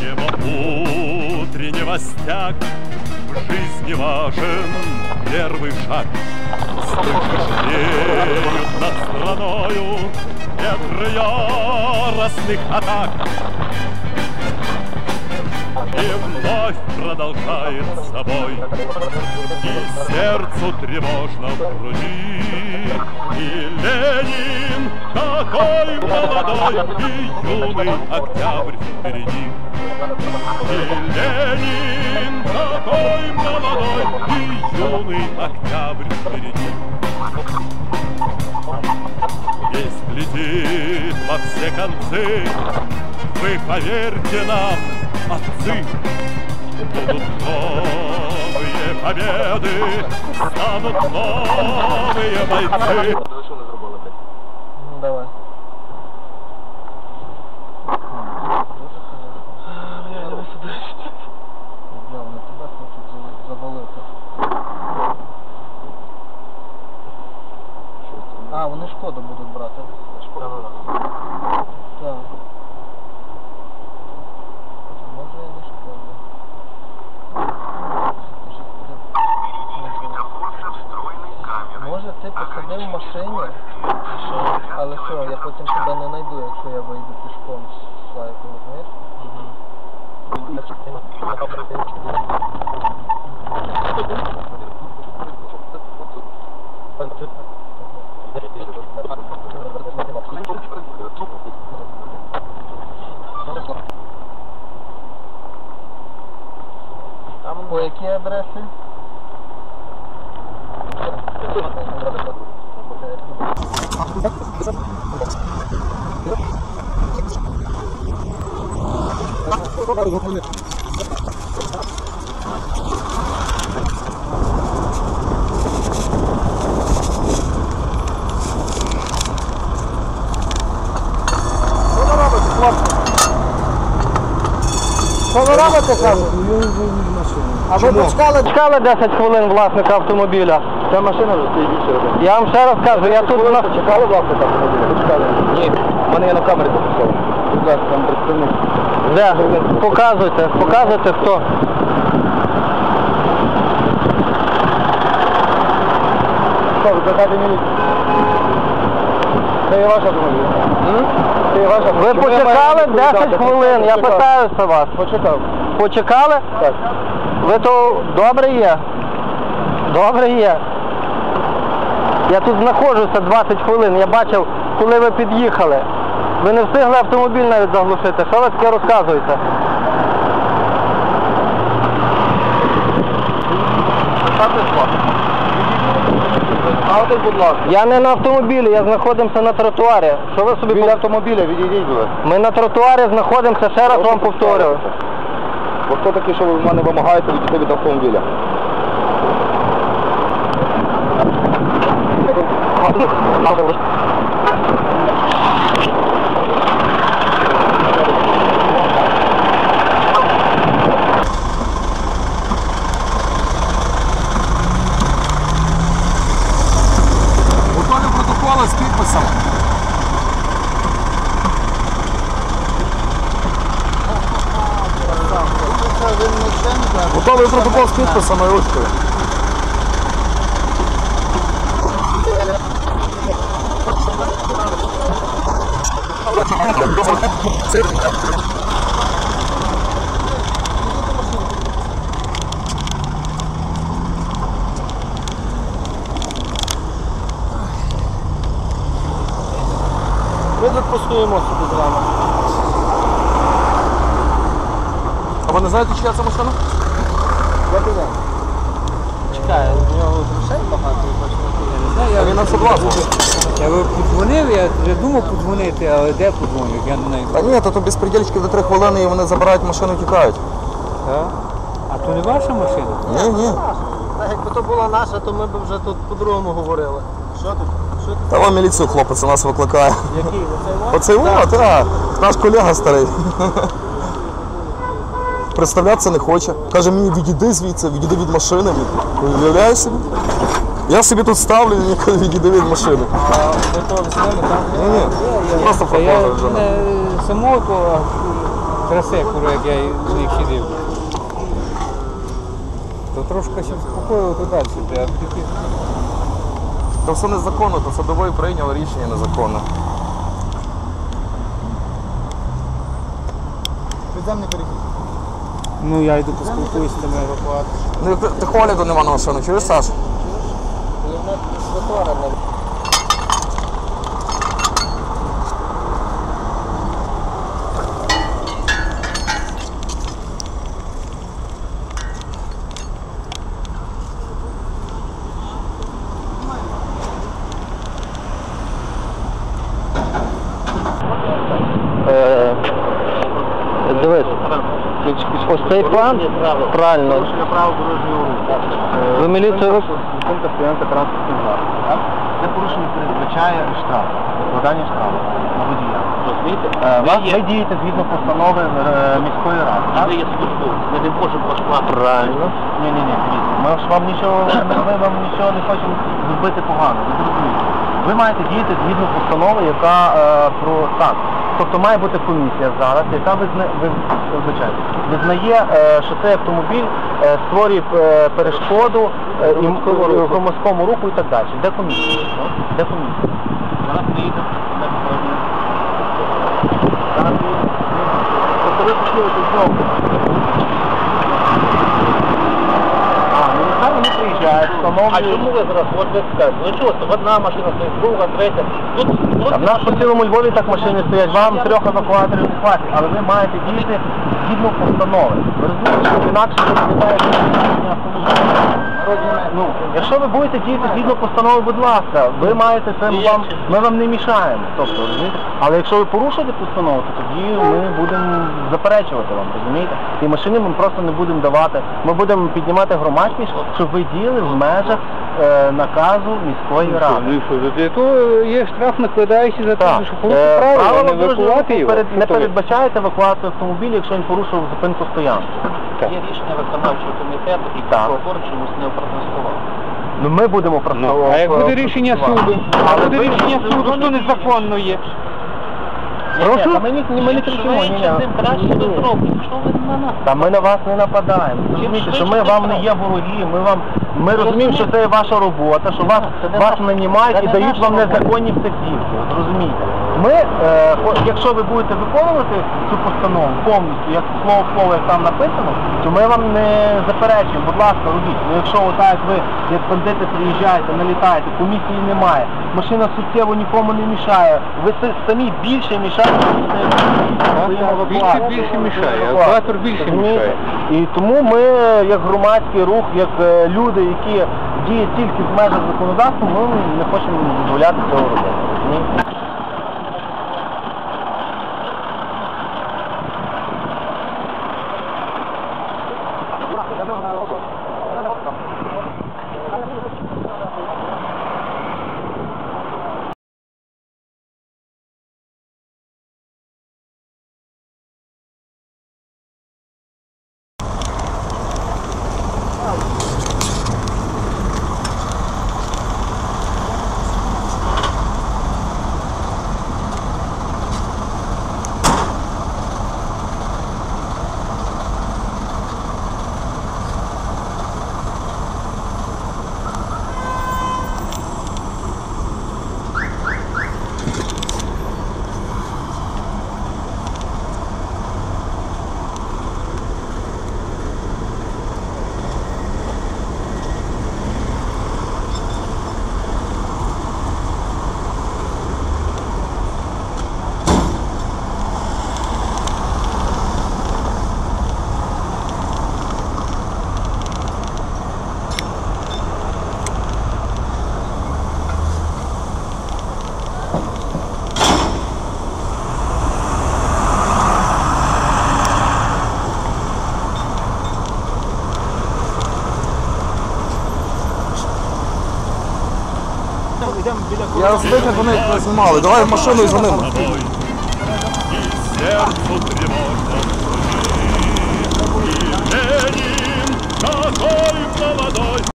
Небо утреннего стяг В жизни важен первый шаг. Сколько шумеют над страною Ветры яростных атак. И вновь продолжает собой И сердцу тревожно в груди И Ленин такой молодой И юный октябрь впереди и Ленин такой молодой, и юный октябрь впереди. Весть летит во все концы, вы поверьте нам, отцы, Будут победы, станут новые бойцы. Ну, давай. Бля, вони тебе хочуть за- завалити. А, вони шкоду будуть брати. Так. Потім тебе не знайду, якщо я вийду пішком з слайком, знаєш? По якій адресі? Що ви робите, кажуть? А ви почекали? Чекали 10 хвилин власника автомобіля. Ця машина вже стоїть більше Я вам ще раз кажу, я тут на... Почекали власника автомобіля? Почекали. Ні, в мене є на камері записали. Будь ласка, там представник. Де? Показуйте, показуйте хто. Що, викликати міліцію? Це є ваш автомобіль? Це є ваш автомобіль? Ви почекали 10 хвилин, я питаюся вас. Почекав. Почекали? Так. Ви то добре є? Добре є. Я тут знаходжуся 20 хвилин, я бачив, коли ви під'їхали. Ви не встигли автомобіль навіть заглушити. Що ви таке розказуєте? будь ласка. Я не на автомобілі, я знаходимося на тротуарі. Що ви собі Біля автомобіля, відійдіть, будь ласка. Ми на тротуарі знаходимося, ще раз вам повторюю. Бо хто такий, що ви в мене вимагаєте відійти від автомобіля? Готовий протокол з підписами ручкою. Ми тут постоїмо собі з вами. А ви не знаєте, чия це машина? Я піде. Чекай, у нього грошей багато, хоче не знаю, А він на 102. Я би подзвонив, я вже думав подзвонити, але де подзвонив, я не знаю. Та ні, то, то безпредельчики до 3 хвилини і вони забирають машину і тікають. Так? А то не ваша машина? Ні, ні. Так, якби то була наша, то ми б вже тут по-другому говорили. Що тут? Що тут? Та вам міліцію хлопець у нас викликає. Який? Оцей вон? Оцей о, так. Наш колега старий. Представлятися не хоче. Каже мені, відійди звідси, відійди від машини. Уявляєш собі? Я собі тут ставлю і ніколи відійду від машини. Ви то ними там? Ні, ні. Просто Та я проходжу вже. не самого того красе, кури, як я з них сидів. То трошки ще спокою то далі, а тільки То все незаконно, то садовий прийняв рішення незаконне. Підземний перехід. Ну я йду поспілкуюся з тими евакуаторами. Ну, як тихого огляду нема на машину, чуєш, Саш? Е, план, правильно, право дорожнього руху. ви міліцію ви- Зупинка стоянка транспортних засобів. Це порушення передбачає штраф, складання штрафу на водія. Розумієте? Е, Ви вас- Ви дієте згідно постанови е, міської ради. Так? ви є службовець, ми не можемо ваш план. Правильно. Ні, ні, ні, дивіться. Ми ж вам нічого, ми вам нічого не хочемо зробити погано. Ви зрозумієте. Ви маєте діяти згідно постанови, яка е, про так. Тобто має бути комісія зараз, яка визна, ви, вибачайте, визнає, е, що цей автомобіль е, створює е, перешкоду е, і, громадському руху і так далі. Де комісія? Де комісія? Зараз. Зараз ви- Тобто ви почнете знову. А, ну нехай вони приїжджають, А встановлюють. чому ви скажете? Ну чого, це одна машина стоїть, друга, третя. Тут А в нас по цілому Львові так машини стоять, вам трьох евакуаторів не хватить, але ви маєте діяти згідно постанови. Ви розумієте, що інакше ви розглядаєте рішення автомобіля. Ну, якщо ви будете діяти згідно постанови, будь ласка, ви маєте це вам, ми вам не мішаємо. Тобто, розумієте? Але якщо ви порушуєте постанову, то тоді ми будемо заперечувати вам, розумієте? І машини ми просто не будемо давати. Ми будемо піднімати громадськість, щоб ви діяли в межах е, наказу міської ради. Ну що, за то є штраф накладається за те, Так. що порушив Е, правила, правила не дорожнього евакувати руху його. перед- не ви? евакуацію автомобіля, якщо він порушив зупинку стоянку. є рішення виконавчого комітету і Так. прокурор чомусь не протестував. Ну ми будемо. Ну, а як буде рішення суду? А буде рішення суду, що незаконно є. Прошу? Ми, ні, ми не кричимо. Ні, ні. тим краще ви зробите. Що ви на нас? Та ми на вас не нападаємо. Розумієте, що ми вам не є вороги. Ми вам ми розуміємо, що це є ваша робота, що вас вас нанімають і дають вам незаконні вказівки. Розумієте? Ми, е, якщо ви будете виконувати цю постанову повністю, як слово в слово, як там написано, то ми вам не заперечуємо. Будь ласка, робіть. Ну якщо отак як ви, як бандити приїжджаєте, налітаєте, комісії немає, машина суттєво нікому не мішає, ви самі більше мішаєте. Своїм більше- більше мішає, Евакуатор. евакуатор більше Розумієте? мішає. І тому ми, як громадський рух, як е, люди, які діють тільки в межах законодавства, ми не хочемо дозволяти цього робити. розумієте? Я розумію, як вони знімали. Давай в машину і за ними. сердцу тревожно в. И Ленин такой молодой